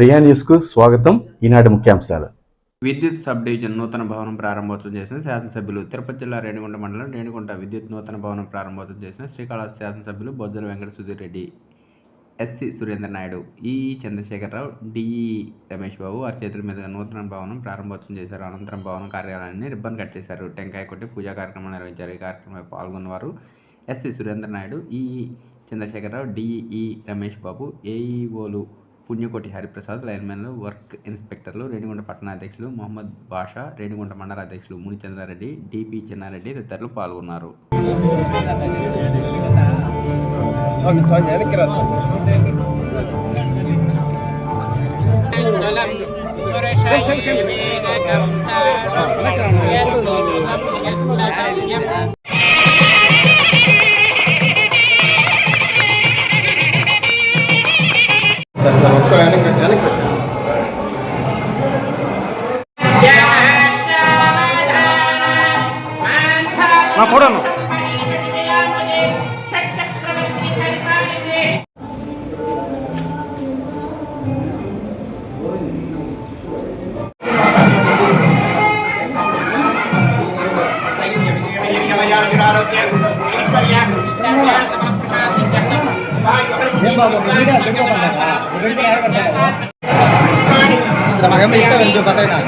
ప్రియా న్యూస్కు స్వాగతం. ఈనాటి ముఖ్యాంశాలు. విద్యుత్ సబ్ డివిజన్ నూతన భవనం ప్రారంభోత్సవం చేసిన శాసనసభ్యులు తిరుపతి జిల్లా రేణిగుంట మండలం రేణిగుంట విద్యుత్ నూతన భవనం ప్రారంభోత్సవం చేసిన శ్రీకాళహస్తి శాసనసభ్యులు బొజ్జల వెంకట సుధీర్ రెడ్డి ఎస్సి సురేంద్ర నాయుడు ఈ చంద్రశేఖరరావు డిఈ రమేష్ బాబు వారి చేతుల మీదుగా నూతన భవనం ప్రారంభోత్సవం చేశారు. అనంతరం భవనం కార్యాలయాన్ని రిబ్బన్ కట్ చేశారు. టెంకాయ కొట్టి పూజా కార్యక్రమం నిర్వహించారు. ఈ కార్యక్రమంలో పాల్గొన్నవారు SC Surendra Naidu EE Chandrasekhararao DE Ramesh Babu ఏఈఓలు Punyakoti Hariprasad లైన్మెన్లు వర్క్ ఇన్స్పెక్టర్లు రేణిగుంట పట్టణ అధ్యక్షులు మొహమ్మద్ బాషా రేణిగుంట మండల అధ్యక్షులు మునిచంద్రారెడ్డి డిపి చిన్నారెడ్డి తదితరులు పాల్గొన్నారు. సార్ మాకేమో ఇస్తావు ఎందుకు పట్టైనా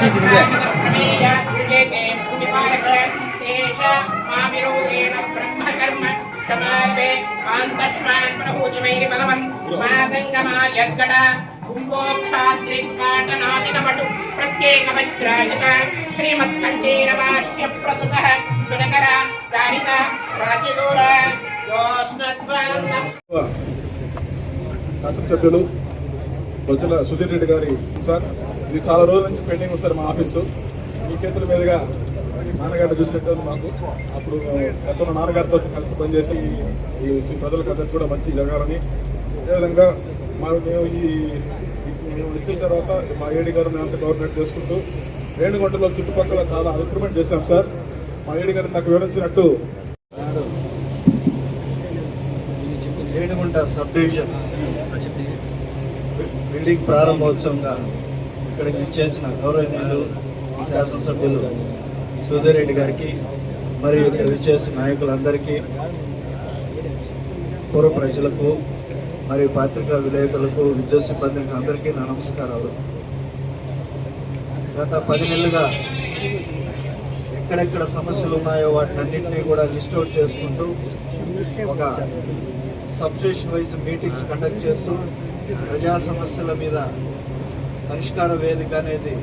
ప్రత్యేక వజ్రాజిత శ్రీమత్కంఠీరవాస్య ప్రతుత. సునకర శాసనసభ్యులు ప్రజల సుధీర్ రెడ్డి గారి సార్ ఇది చాలా రోజుల నుంచి పెండింగ్ వస్తారు మా ఆఫీసు. మీ చేతుల మీదుగా నాన్నగారిని చూసినట్టు మాకు. అప్పుడు గతంలో నాన్నగారితో కలిసి పనిచేసి ఈ ఈ ప్రజలకు కూడా మంచి జరగాలని. అదేవిధంగా మా మేము ఈ మేము వచ్చిన తర్వాత మా ఏడి గారు మేమంతా గవర్నమెంట్ చేసుకుంటూ రేణుగుంటలో చుట్టుపక్కల చాలా ఇంప్రూవ్మెంట్ చేశాం సార్. మా ఏడి గారు నాకు వివరించినట్టు రేణిగుంట సబ్ డివిజన్ బిల్డింగ్ ప్రారంభోత్సవంగా ఇక్కడికి ఇచ్చేసిన గౌరవనీయులు శాసనసభ్యులు సుధీర్ రెడ్డి గారికి మరియు ఇక్కడ విచ్చేసిన నాయకులందరికీ పూర్వ ప్రజలకు మరియు పత్రికా విలేకరులకు విద్యుత్ సిబ్బందికి అందరికీ నా నమస్కారాలు. గత పది నెలలుగా ఎక్కడెక్కడ సమస్యలు ఉన్నాయో వాటిని అన్నింటినీ కూడా లిస్ట్ అవుట్ చేసుకుంటూ ఒక సబ్స్టేషన్ వైజ్ మీటింగ్స్ కండక్ట్ చేస్తూ ప్రజా సమస్యల మీద పరిష్కార వేదిక అనేది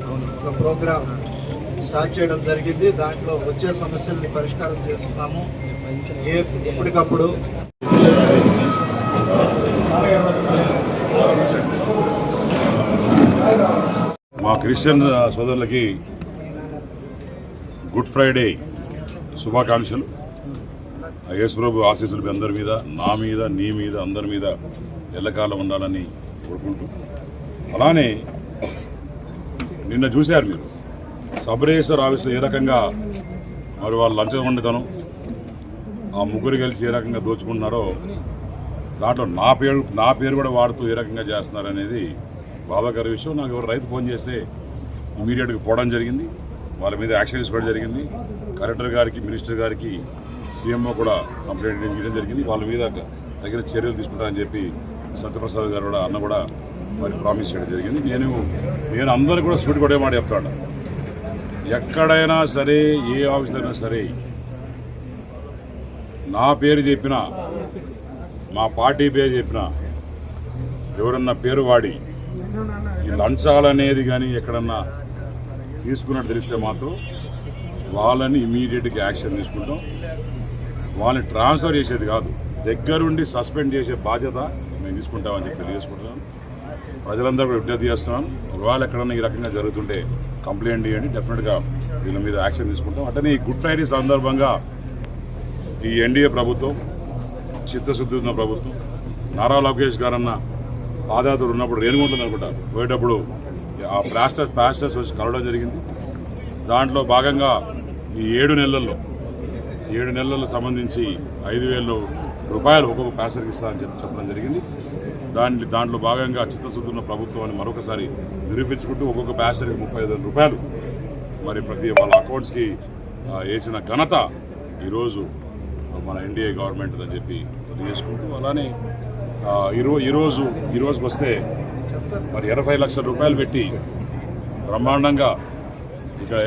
ఒక ప్రోగ్రామ్ స్టార్ట్ చేయడం జరిగింది. దాంట్లో వచ్చే సమస్యల్ని పరిష్కారం చేస్తున్నాము. ఏ ఎప్పటికప్పుడు మా క్రిస్టియన్ సోదరులకి గుడ్ ఫ్రైడే శుభాకాంక్షలు. యేసుప్రభు ఆశీస్సులు మీ అందరి మీద నా మీద నీ మీద అందరి మీద ఎల్లకాలం ఉండాలని కోరుకుంటూ. అలానే నిన్న చూశారు మీరు సబ్ ఆఫీసులో ఏ రకంగా మరి వాళ్ళు లంచం వండుతాను ఆ ముగ్గురు కలిసి ఏ రకంగా దోచుకుంటున్నారో దాంట్లో నా పేరు నా పేరు కూడా వాడుతూ ఏ రకంగా చేస్తున్నారు అనేది బాధాకర విషయం. నాకు ఎవరు రైతు ఫోన్ చేస్తే ఇమీడియట్గా పోవడం జరిగింది. వాళ్ళ మీద యాక్షన్ తీసుకోవడం జరిగింది. కలెక్టర్ గారికి మినిస్టర్ గారికి సీఎంఓ కూడా కంప్లైంట్ చేయడం జరిగింది. వాళ్ళ మీద తగిన చర్యలు తీసుకుంటారని చెప్పి సత్యప్రసాద్ గారు కూడా అన్న కూడా మరి ప్రామిస్ చేయడం జరిగింది. నేను నేను అందరూ కూడా సూటి కొడే మాట చెప్తాను. ఎక్కడైనా సరే ఏ ఆఫీస్ అయినా సరే నా పేరు చెప్పినా మా పార్టీ పేరు చెప్పినా ఎవరన్నా పేరు వాడి ఈ లంచాలనేది కానీ ఎక్కడన్నా తీసుకున్నట్టు తెలిస్తే మాత్రం వాళ్ళని ఇమీడియట్గా యాక్షన్ తీసుకుంటాం. వాళ్ళని ట్రాన్స్ఫర్ చేసేది కాదు. దగ్గరుండి సస్పెండ్ చేసే బాధ్యత మేము తీసుకుంటామని చెప్పి తెలియజేసుకుంటున్నాను ప్రజలందరూ కూడా విజ్ఞప్తి చేస్తున్నాం. ఒకవేళ ఎక్కడన్నా ఈ రకంగా జరుగుతుంటే కంప్లైంట్ చేయండి డెఫినెట్గా దీని మీద యాక్షన్ తీసుకుంటాం. అట్లనే ఈ గుడ్ ఫ్రైడే సందర్భంగా ఈ ఎన్డీఏ ప్రభుత్వం చిత్తశుద్ధి ఉన్న ప్రభుత్వం నారా లోకేష్ గారన్న పాదయాత్ర ఉన్నప్పుడు రేణుగుంటుంది అనుకుంటా పోయేటప్పుడు ఆ ప్లాస్టర్స్ ప్లాస్టర్స్ వచ్చి కలవడం జరిగింది. దాంట్లో భాగంగా ఈ ఏడు నెలల్లో ఏడు నెలలకు సంబంధించి ఐదు వేలు రూపాయలు ఒక్కొక్క ప్యాసర్కి ఇస్తారని చెప్పి చెప్పడం జరిగింది. దాని దాంట్లో భాగంగా చిత్తశుద్ధి ఉన్న ప్రభుత్వాన్ని మరొకసారి నిరూపించుకుంటూ ఒక్కొక్క ప్యాసర్కి ముప్పై ఐదు వేల రూపాయలు మరి ప్రతి వాళ్ళ అకౌంట్స్కి వేసిన ఘనత ఈరోజు మన ఎన్డీఏ గవర్నమెంట్ అని చెప్పి తెలియజేసుకుంటూ అలానే ఈరో ఈరోజు ఈరోజుకి వస్తే మరి ఇరవై లక్షల రూపాయలు పెట్టి బ్రహ్మాండంగా ఇక్కడ